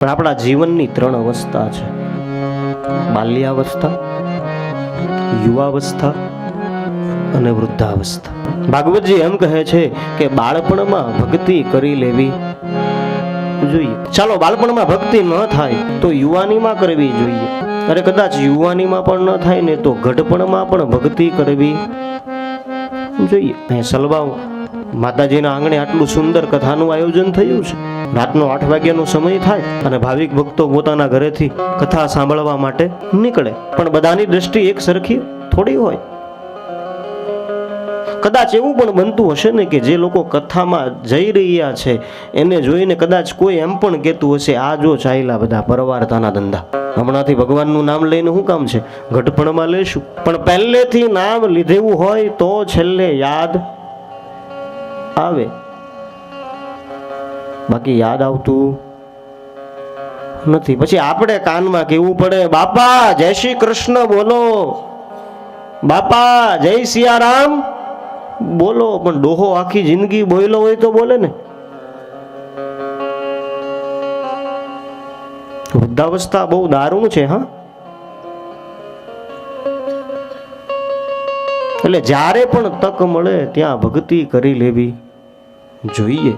પણ આપણા જીવનની ત્રણ અવસ્થા છે. બાલ્યાવસ્થા, યુવાવસ્થા અને વૃદ્ધાવસ્થા. ભાગવતજી એમ કહે છે કે બાળપણમાં ભક્તિ કરી લેવી જોઈએ. ચાલો, બાળપણમાં ભક્તિ ન થાય તો યુવાનીમાં કરવી જોઈએ. અરે કદાચ યુવાનીમાં પણ ન થાય ને તો ગઢપણમાં પણ ભક્તિ કરવી જોઈએ. અહીં માતાજીના આંગણે આટલું સુંદર કથાનું આયોજન થયું છે. રાતનો આઠ વાગ્યાનો સમય થાય અને ભાવિક ભક્તો પોતાના ઘરેથી કથા સાંભળવા માટે નીકળે. પણ બધાની દ્રષ્ટિ એક સરખી થોડી હોય. કદાચ એવું પણ બનતું હશે ને કે જે લોકો કથામાં જઈ રહ્યા છે, એને જોઈને કદાચ કોઈ એમ પણ કહેતું હશે, આ જો ચાલ્યા બધા પરવારતાના ધંધા. હમણાંથી ભગવાનનું નામ લઈને શું કામ છે? ઘટપણમાં લેશું. પણ પહેલેથી નામ લીધેવું હોય તો છેલ્લે યાદ આવે. બાકી યાદ આવતું નથી. પછી આપણે કાનમાં કહેવું પડે, બાપા, જય શ્રી કૃષ્ણ બોલો. બાપા, જય સિયારામ. બોલો, પણ ડોહો આખી જિંદગી બોયલો હોય તો બોલે ને. વૃદ્ધાવસ્થા બહુ દારૂણ છે, હા. એટલે જ્યારે પણ તક મળે, ત્યાં ભક્તિ કરી લેવી જોઈએ.